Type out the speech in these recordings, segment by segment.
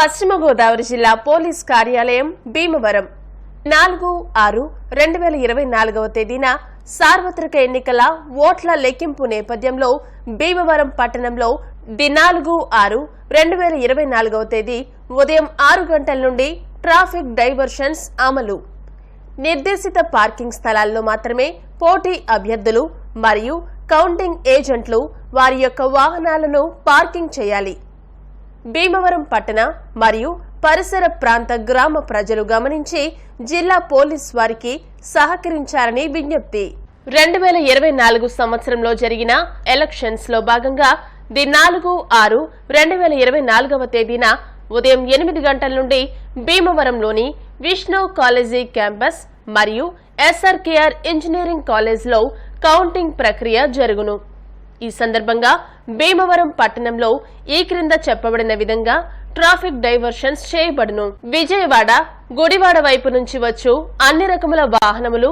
పశ్చిమ గోదావరి జిల్లా పోలీస్ కార్యాలయం భీమవరం. నాలుగు ఆరు రెండు వేల ఇరవై నాలుగవ తేదీన సార్వత్రిక ఎన్నికల ఓట్ల లెక్కింపు నేపథ్యంలో భీమవరం పట్టణంలో ది నాలుగు ఆరు రెండు వేల ఇరవై నాలుగవ తేదీ ఉదయం ఆరు గంటల నుండి ట్రాఫిక్ డైవర్షన్స్ అమలు. నిర్దేశిత పార్కింగ్ స్థలాల్లో మాత్రమే పోటీ అభ్యర్థులు మరియు కౌంటింగ్ ఏజెంట్లు వారి యొక్క వాహనాలను పార్కింగ్ చేయాలి. భీమవరం పట్టణ మరియు పరిసర ప్రాంత గ్రామ ప్రజలు గమనించి జిల్లా పోలీస్ వారికి సహకరించాలని విజ్ఞప్తి. రెండు వేల ఇరవై నాలుగు సంవత్సరంలో జరిగిన ఎలక్షన్స్లో భాగంగా ది నాలుగు ఆరు రెండు వేల ఇరవై నాలుగవ తేదీన ఉదయం ఎనిమిది గంటల నుండి భీమవరంలోని విష్ణు కాలేజీ క్యాంపస్ మరియు ఎస్ఆర్కేఆర్ ఇంజనీరింగ్ కాలేజ్లో కౌంటింగ్ ప్రక్రియ జరుగును. ఈ సందర్భంగా భీమవరం పట్టణంలో ఈ క్రింద చెప్పబడిన విధంగా ట్రాఫిక్ డైవర్షన్స్ చేయబడును. విజయవాడ గుడివాడ వైపు నుంచి వచ్చు అన్ని రకముల వాహనములు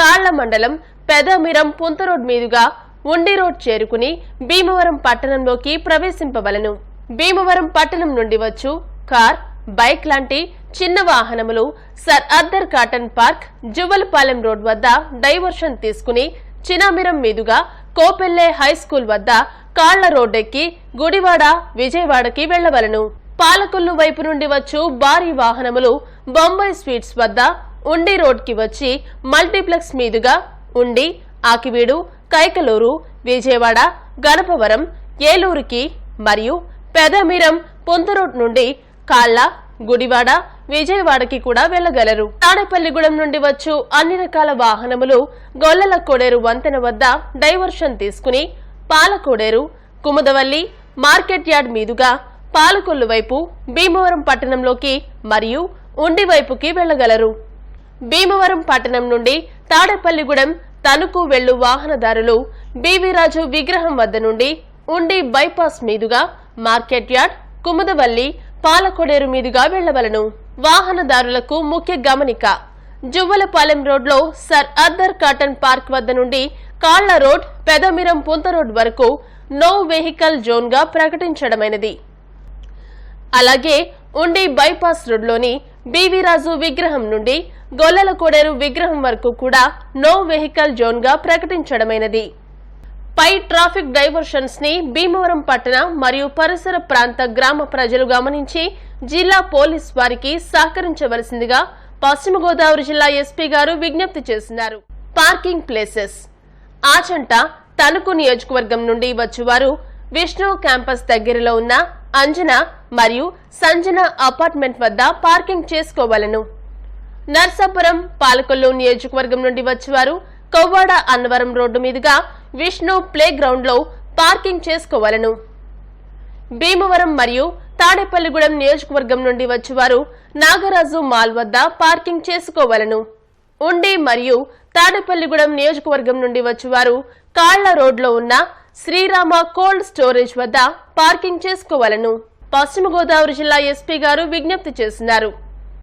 కాళ్ళ మండలం పెదమిరం పుంత రోడ్ మీదుగా ఉండి రోడ్ చేరుకుని భీమవరం పట్టణంలోకి ప్రవేశింపవలను. భీమవరం పట్టణం నుండి వచ్చు కార్ బైక్ లాంటి చిన్న వాహనములు sir Arthur Cotton park Juvvalapalem road వద్ద డైవర్షన్ తీసుకుని చినామిరం మీదుగా కోపెల్లె హై స్కూల్ వద్ద కాళ్ళ రోడ్డెక్కి గుడివాడ విజయవాడకి వెళ్ళవలను పాలకొల్లు వైపు నుండి వచ్చు భారీ వాహనములు. బొంబాయి స్వీట్స్ వద్ద ఉండి రోడ్కి వచ్చి మల్టీప్లెక్స్ మీదుగా ఉండి ఆకివీడు కైకలూరు విజయవాడ గణపవరం ఏలూరుకి మరియు పెదమిరం పొంతరోడ్ నుండి కాళ్ళ గుడివాడ విజయవాడకి కూడా వెళ్ళగలరు తాడేపల్లిగూడెం నుండి వచ్చు అన్ని రకాల వాహనములు గొల్లల కోడేరు వంతెన వద్ద డైవర్షన్ తీసుకుని పాలకోడేరు కుముదవల్లి మార్కెట్ యార్డ్ మీదుగా పాలకొల్లు వైపు భీమవరం పట్టణంలోకి మరియు ఉండి వైపుకి వెళ్ళగలరు భీమవరం పట్టణం నుండి తాడేపల్లిగూడెం తణుకు వెళ్ళు వాహనదారులు బీవీరాజు విగ్రహం వద్ద నుండి ఉండి బైపాస్ మీదుగా మార్కెట్ యార్డ్ కుముదవల్లి పాలకొడేరు మీదుగా వెళ్ళవలను. వాహనదారులకు ముఖ్య గమనిక. జువ్వలపాలెం రోడ్లో సర్ అద్దర్ కాటన్ పార్క్ వద్ద నుండి కాళ్ళ రోడ్ పెదమిరం పుంత రోడ్ వరకు నో వెహికల్ జోన్గా ప్రకటించడమైనది. అలాగే ఉండి బైపాస్ రోడ్లోని బీవీరాజు విగ్రహం నుండి గొల్లల కోడేరు విగ్రహం వరకు కూడా నో వెహికల్ జోన్గా ప్రకటించడమైనది. పై ట్రాఫిక్ డైవర్షన్స్ని భీమవరం పట్టణ మరియు పరిసర ప్రాంత గ్రామ ప్రజలు గమనించి జిల్లా పోలీస్ వారికి సహకరించవలసిందిగా పశ్చిమ గోదావరి జిల్లా ఎస్పీ గారు విజ్ఞప్తి చేసినారు. Parking places. ఆచంట తణుకు నియోజకవర్గం నుండి వచ్చేవారు విష్ణు క్యాంపస్ దగ్గరలో ఉన్న అంజన మరియు సంజన అపార్ట్మెంట్ వద్ద పార్కింగ్ చేసుకోవాలను. నర్సాపురం పాలకొల్లు నియోజకవర్గం నుండి వచ్చేవారు కొవ్వాడ అన్నవరం రోడ్డు మీదుగా విష్ణు ప్లే గ్రౌండ్లో పార్కింగ్ చేసుకోవాలను. భీమవరం మరియు తాడేపల్లిగూడెం నియోజకవర్గం నుండి వచ్చేవారు నాగరాజు మాల్ వద్ద పార్కింగ్ చేసుకోవాలను. ఉండి మరియు తాడేపల్లిగూడెం నియోజకవర్గం నుండి వచ్చేవారు కాళ్ళ రోడ్లో ఉన్న శ్రీరామ కోల్డ్ స్టోరేజ్ వద్ద పార్కింగ్ చేసుకోవాలను. పశ్చిమ గోదావరి జిల్లా ఎస్పీ గారు విజ్ఞప్తి చేస్తున్నారు